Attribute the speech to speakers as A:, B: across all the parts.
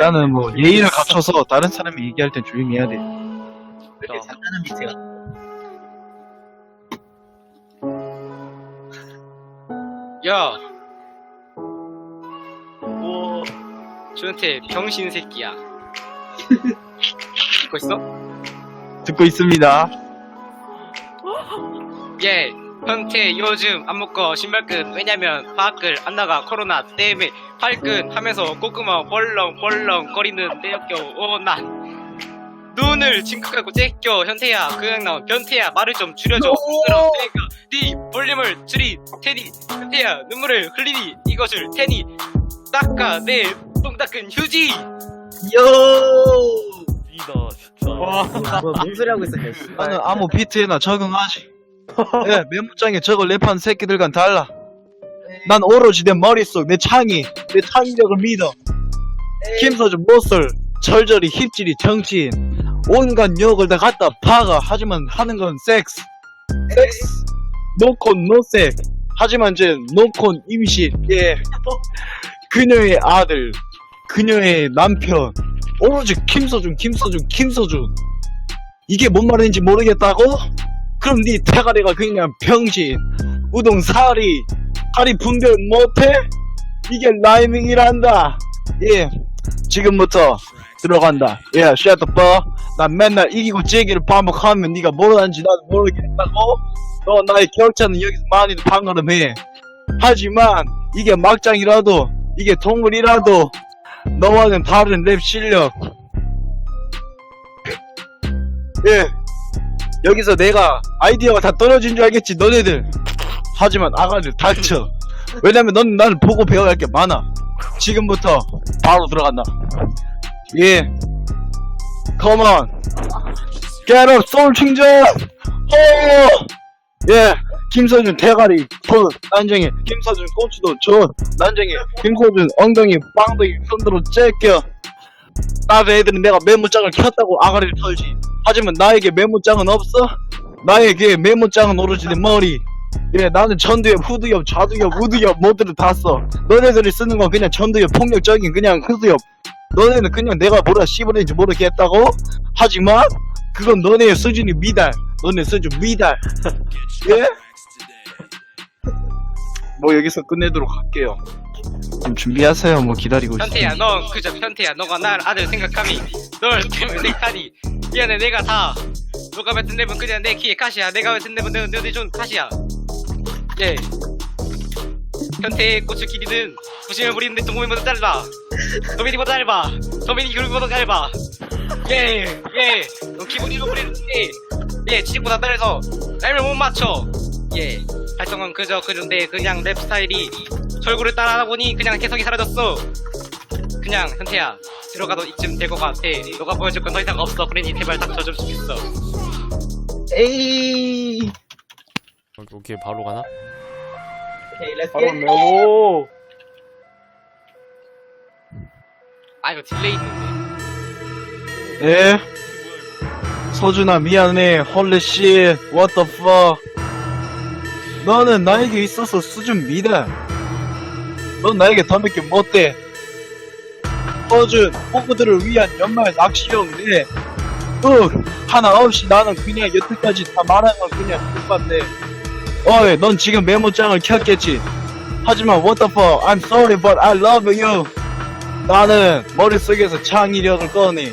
A: 일단은 뭐 예의를 갖춰서 다른 사람이 얘기할 땐 조용히 해야 돼.
B: 이렇게 장난은 밑에가.
C: 야! 오, 준태 병신 새끼야. 듣고 있어?
A: 듣고 있습니다.
C: 예, 현태 요즘 안 먹고 신발끈 왜냐면 밖을 안 나가 코로나 때문에 발끈 하면서 꼬끄마 벌렁벌렁 거리는 때역겨 오난 눈을 징긋하고 째껴 현태야 그냥 나온 변태야 말을 좀 줄여줘 그럼 내가 네 볼륨을 줄이 테니 현태야 눈물을 흘리니 이것을 테니 닦아 내 똥 닦은 휴지
B: 요!
D: 이다 진짜.
B: 뭐, 뭔 소리 하고 씨발.
A: 나는 아무 비트에나 적응하지. 예, 메모장에 저걸 랩한 새끼들과는 달라. 난 오로지 내 머릿속, 내 창의, 내 창의력을 믿어. 김서준 못쏠, 절절히 힙질이 정치인. 온갖 욕을 다 갖다 박아. 하지만 하는 건 섹스. 섹스. 노콘 노섹. 하지만 제 노콘 임신. 예. 그녀의 아들, 그녀의 남편. 오로지 김서준, 김서준, 김서준. 이게 뭔 말인지 모르겠다고? 그럼 네 대가리가 그냥 병신 우동 사리 다리 분별 못해? 이게 라이밍이란다. 예 지금부터 들어간다. 예 shut the fuck 난 맨날 이기고 지기를 반복하면 네가 뭘 하는지 나도 모르겠다고? 너 나의 격차는 여기서 많이도 방어름해. 하지만 이게 막장이라도 이게 동물이라도 너와는 다른 랩 실력. 예 여기서 내가 아이디어가 다 떨어진 줄 알겠지 너네들. 하지만 아가들 닥쳐. 왜냐면 넌 나를 보고 배워야 할 게 많아. 지금부터 바로 들어간다. 예. Come on. Get up 소울 충전 호예. 김서준 대가리 돈 난쟁이. 김서준 고추도 전 난쟁이. 김서준 엉덩이 빵덩이 손으로 째껴 다른 애들은 내가 메모장을 켰다고 아가리를 털지 하지만 나에게 메모장은 없어? 나에게 메모장은 오로지 내 머리. 예, 나는 전두엽, 후두엽, 좌두엽, 우두엽 모두를 다 써. 너네들이 쓰는 건 그냥 전두엽, 폭력적인 그냥 후두엽. 너네는 그냥 내가 뭐라 씹어낸지 모르겠다고? 하지만 그건 너네의 수준이 미달. 너네 수준 미달. 예? 뭐 여기서 끝내도록 할게요. 좀 준비하세요. 뭐 기다리고.
C: 현태야 넌 그저 현태야. 너가 날 아들 생각함이 널 때문에 내 칼이 미안해 내가 다. 너가 뱉은 랩은 그냥 내 키에 가시야. 내가 뱉은 랩은 너, 너네 좀 가시야. 예. 현태의 꽃을 길이는 부심을 부리는데 동호인보다 짧아. 도민이보다 짧아. 도민이 교육보다 짧아. 예예 너 기본 이로 부리는데 예 지식보다 짧아서 랩을 못 맞춰. 예. 발성은 그저 그런데 그냥 랩 스타일이 절구를 따라하다 보니 그냥 개성이 사라졌어. 그냥 현태야 들어가도 이쯤 될 것 같아. 너가 보여줄 건 더 이상 없어. 그러니 제발 닥쳐줄 수 있어.
B: 에이!
D: 오케이 바로 가나?
B: 오케이, 렛츠
D: 바로
B: 겟!
D: 메모.
C: 아 이거 딜레이 있는데.
A: 예? 서준아 미안해 헐리씨 what the fuck 너는 나에게 있어서 수준 미달 넌 나에게 더 늦게 못돼 서준 호구들을 위한 연말 낚시용 내 응, 하나 없이 나는 그냥 여태까지 다 말한 건 그냥 똑같네. 어이 넌 지금 메모장을 켰겠지. 하지만 what the fuck I'm sorry but I love you. 나는 머릿속에서 창의력을 꺼내.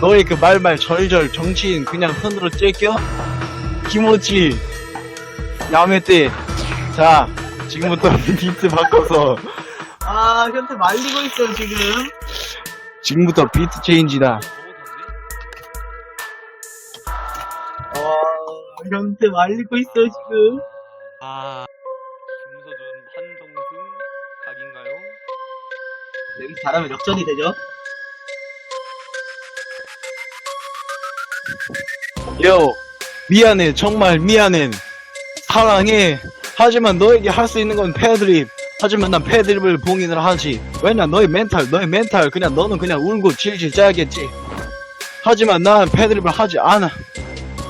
A: 너의 그 말말 절절 정치인 그냥 손으로 째껴? 김오지 야매떼 자 지금부터 비트 바꿔서
B: 아, 현태 말리고 있어, 지금.
A: 지금부터 비트 체인지다
B: 와, 현태 말리고 있어, 지금.
D: 아 김서준 한정승 각인가요?
B: 여기 잘하면 역전이 되죠?
A: 요 미안해 정말 미안해 사랑해 하지만 너에게 할 수 있는 건 패드립. 하지만 난 패드립을 봉인을 하지. 왜냐? 너의 멘탈 너의 멘탈. 그냥 너는 그냥 울고 질질 짜야겠지. 하지만 난 패드립을 하지 않아.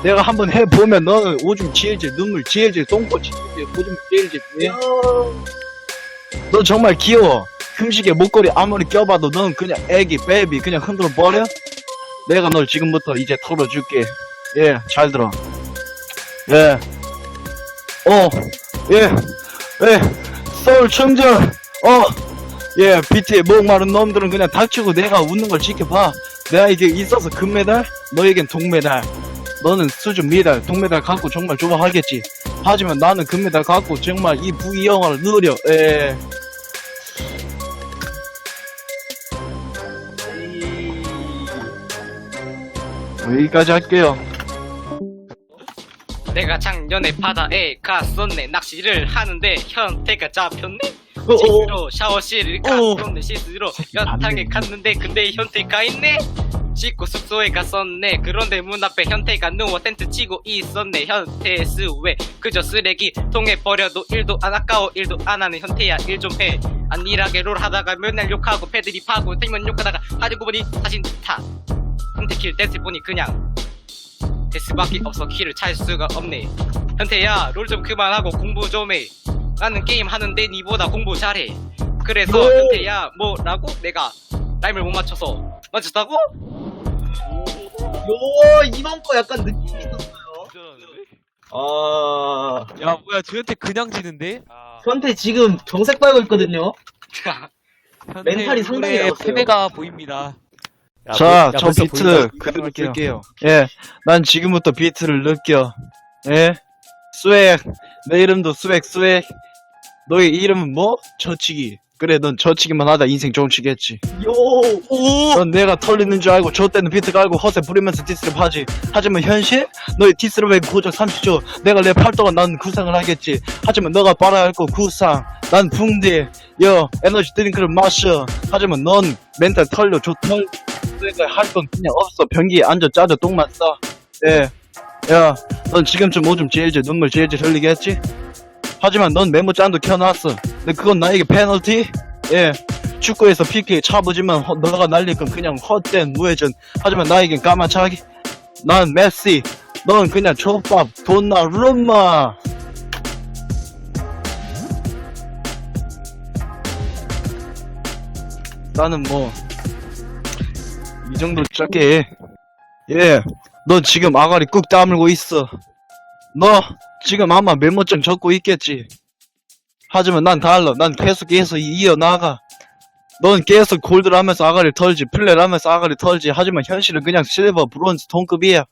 A: 내가 한번 해보면 너는 오줌 질질 눈물 질질 똥꼬 질질 오줌 질질. 예? 너 정말 귀여워. 흠식에 목걸이 아무리 껴봐도 넌 그냥 애기 베이비 그냥 흔들어 버려? 내가 널 지금부터 이제 털어줄게. 예 잘 들어. 예. 어, 예, 예, 서울 충전, 어, 예, 비트에 목마른 놈들은 그냥 닥치고 내가 웃는 걸 지켜봐. 내가 이게 있어서 금메달, 너에겐 동메달. 너는 수준 미달, 동메달 갖고 정말 좋아하겠지. 하지만 나는 금메달 갖고 정말 이 부귀영화를 누려, 예. 여기까지 할게요.
C: 내가 작년에 바다에 갔었네. 낚시를 하는데 현태가 잡혔네.
A: 어,
C: 씻으러 샤워실을
A: 어.
C: 갔었네. 씻으러
A: 새끼 안
C: 연탕에
A: 돼.
C: 갔는데 근데 현태가 있네. 씻고 숙소에 갔었네. 그런데 문 앞에 현태가 누워 텐트 치고 있었네. 현태 스왜 그저 쓰레기 통에 버려도 일도 안 아까워. 일도 안 하는 현태야. 일 좀 해. 안일하게 롤 하다가 맨날 욕하고 파고 생면 욕하다가 하려고 보니 사진 타. 현태 킬 댄스 보니 그냥 데스밖에 없어 키를 찰 수가 없네 현태야 롤 좀 그만하고 공부 좀해 나는 게임 하는데 니보다 공부 잘해 그래서
B: 오.
C: 현태야 뭐라고 내가 라임을 못 맞춰서 맞췄다고?
B: 요 이번 거 약간 느낌이 있었어요. 아
D: 야 뭐야 저한테 그냥 지는데?
B: 현태 지금 정색 빨고 있거든요. 멘탈이 상당히.
D: 패배가 보입니다. 야,
A: 자,
D: 뭐- 야,
A: 저
D: 벌써
A: 비트
D: 보인다.
A: 그대로. 낄게요. 예, 난 지금부터 비트를 느껴. 예, 스웩. 내 이름도 스웩, 스웩. 너의 이름은 뭐? 저치기. 그래, 넌 저치기만 하다 인생 종치겠지. 요넌 내가 털리는 줄 알고 저 때는 비트 깔고 허세 부리면서 디스랩 하지. 하지만 현실? 너의 디스랩의 고작 30초. 내가 랩할 동안 난 구상을 하겠지. 하지만 너가 빨아야 할 거 구상. 난 붕대. 여 에너지 드링크를 마셔. 하지만 넌 멘탈 털려 좋털. 그러니까 할 건 그냥 없어. 변기에 앉아 짜져 똥만 싸. 예. 야, 넌 지금쯤 오줌 질질 눈물 질질 흘리겠지? 하지만 넌 메모장도 켜놨어. 근데 그건 나에게 페널티? 예. 축구에서 PK 차보지만 허- 너가 날릴 건 그냥 헛된 무회전. 하지만 나에겐 까마차기. 난 메시. 넌 그냥 족밥, 돈나룸마. 나는 뭐, 이 정도 짧게 해. 예. 너 지금 아가리 꾹 다물고 있어. 너 지금 아마 메모장 적고 있겠지. 하지만 난 달라. 난 계속 계속 이어나가. 넌 계속 골드를 하면서 아가리를 털지, 플레이를 하면서 아가리를 털지. 하지만 현실은 그냥 실버, 브론즈, 동급이야.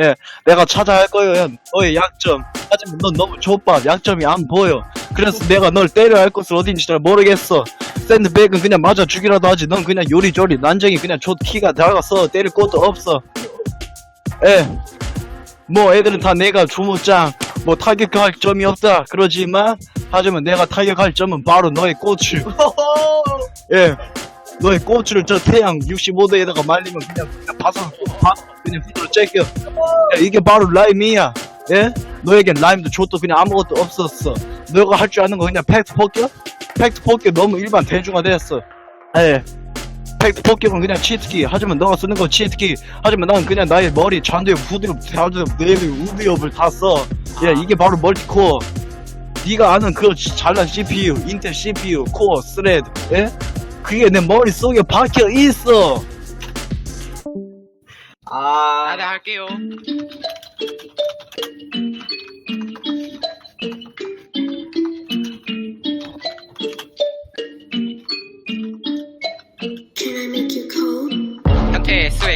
A: 예, 내가 찾아 할 거야. 너의 약점. 하지만 넌 너무 좁아. 약점이 안 보여. 그래서 내가 널 때려야 할 곳을 어딘지 잘 모르겠어. 샌드백은 그냥 맞아 주기라도 하지. 넌 그냥 요리조리. 난쟁이 그냥 조 키가 작아서 때릴 곳도 없어. 예. 뭐 애들은 다 내가 조무짱. 뭐 타격할 점이 없다. 그러지만 하지만 내가 타격할 점은 바로 너의 꼬추. 예. 너의 꼬추를 저 태양 65도에다가 말리면 그냥 그냥 바삭 바 그냥 째껴. 야, 이게 바로 라임이야. 예? 너에겐 라임도 족도 그냥 아무것도 없었어. 너가 할 줄 아는 거 그냥 팩트 폭격? 팩트 폭격 너무 일반 대중화 됐어. 예. 팩트 폭격은 그냥 치트키. 하지만 너가 쓰는 건 치트키. 하지만 난 그냥 나의 머리, 후두엽, 좌두엽, 내비, 우두엽을 다 써. 야, 이게 바로 멀티코어. 네가 아는 그 잘난 CPU, 인텔 CPU, 코어, 스레드, 예? 그게 내 머릿속에 박혀 있어.
B: 아
C: 나도 할게요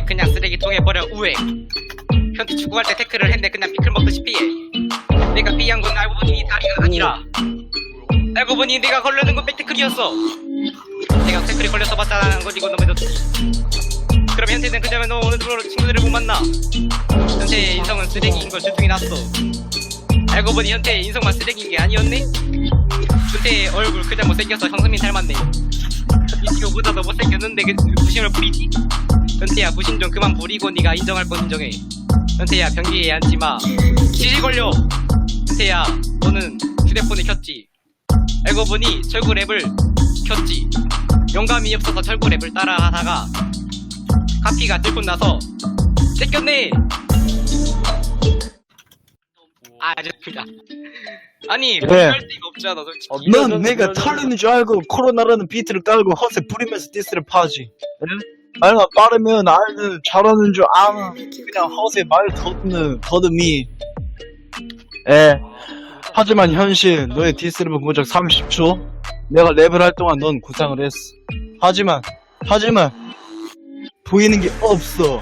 C: 그냥 쓰레기통에 버려 우회 현태 축구할 때 태클을 했는데 그냥 피클 먹듯이 피해. 내가 피한 건 알고 보니 네 다리가 아니라. 알고 보니 내가 걸려는 건 백태클이었어. 내가 태클이 걸려서 봤다는 건 이거 너무 좋지. 그럼 현태는 그자면 너 오늘 들어 친구들을 못 만나? 현태의 인성은 쓰레기인 걸 주둥이 났어. 알고 보니 현태의 인성만 쓰레기인 게 아니었네? 현태의 얼굴 그냥 못생겨서 형수민 닮았네. 이티오보다도 못생겼는데 그 부심을 부리지 현태야 부심 좀 그만 부리고 네가 인정할 건 인정해 현태야 변기에 앉지마 지지 걸려 현태야 너는 휴대폰을 켰지 알고 보니 철구 랩을 켰지 영감이 없어서 철구 랩을 따라하다가 카피가 들고 나서 뺏겼네 아 죄송합니다 아니
A: 네.
C: 할 데가 없잖아 솔직히
B: 어,
A: 넌 내가. 털리는 줄 알고 코로나라는 비트를 깔고 허세 부리면서 디스를 파지. 예? 알나 빠르면 알는 잘하는 줄 아나. 그냥 허세 말 더듬는 더듬이. 예. 하지만 현실 너의 디스를 본 고작 30초. 내가 랩을 할 동안 넌 구상을 했어. 하지만 하지만 보이는 게 없어.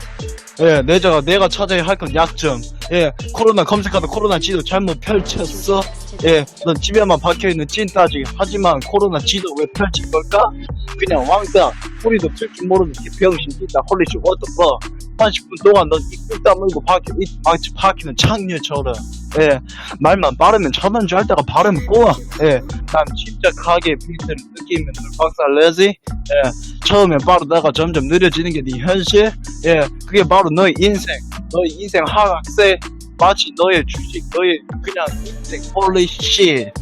A: 예, 내가 내가 찾아야 할 건 약점. 예, 코로나 검색하다 코로나 지도 잘못 펼쳤어. 예, 넌 집에만 박혀있는 찐따지. 하지만 코로나 지도 왜 펼친 걸까? 그냥 왕따. 소리도 틀줄 모르는 개병신 찐따. 홀리시 워터버. 30분 동안 넌 입술 다물고 박혀, 입 박히, 박히는 창녀처럼. 예, 말만 빠르면 전화인 줄 알다가 발음 꼬아. 예, 난 침착하게 비트를 느끼면 널 박살내지. 예, 처음엔 빠르다가 점점 느려지는 게 네 현실. 예, 그게 바로 너의 인생. 너의 인생 하락세. 마치 너의 주식, 너의 그냥 인생 홀리 씨.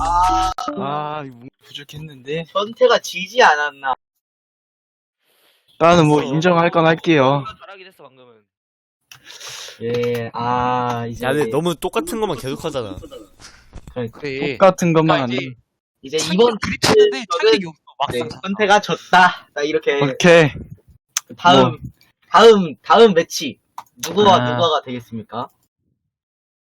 A: 아, 이거 뭔가 부족했는데.
B: 전태가 지지 않았나?
A: 나는 뭐 인정할 건 할게요.
D: 잘하긴 했어 방금은.
B: 예, 아, 이제.
E: 야, 근데 너무 똑같은 것만 계속 하잖아.
B: 그러니까.
D: 그래.
A: 똑같은 것만 안
C: 이제
A: 해.
B: 이제 이번
D: 그리쳤는데 창력이 없어
B: 네,
D: 막상.
B: 전태가 졌다. 나 이렇게.
A: 오케이.
B: 다음,
A: 뭐.
B: 다음, 다음 매치. 누구와
A: 아.
B: 누가가 되겠습니까?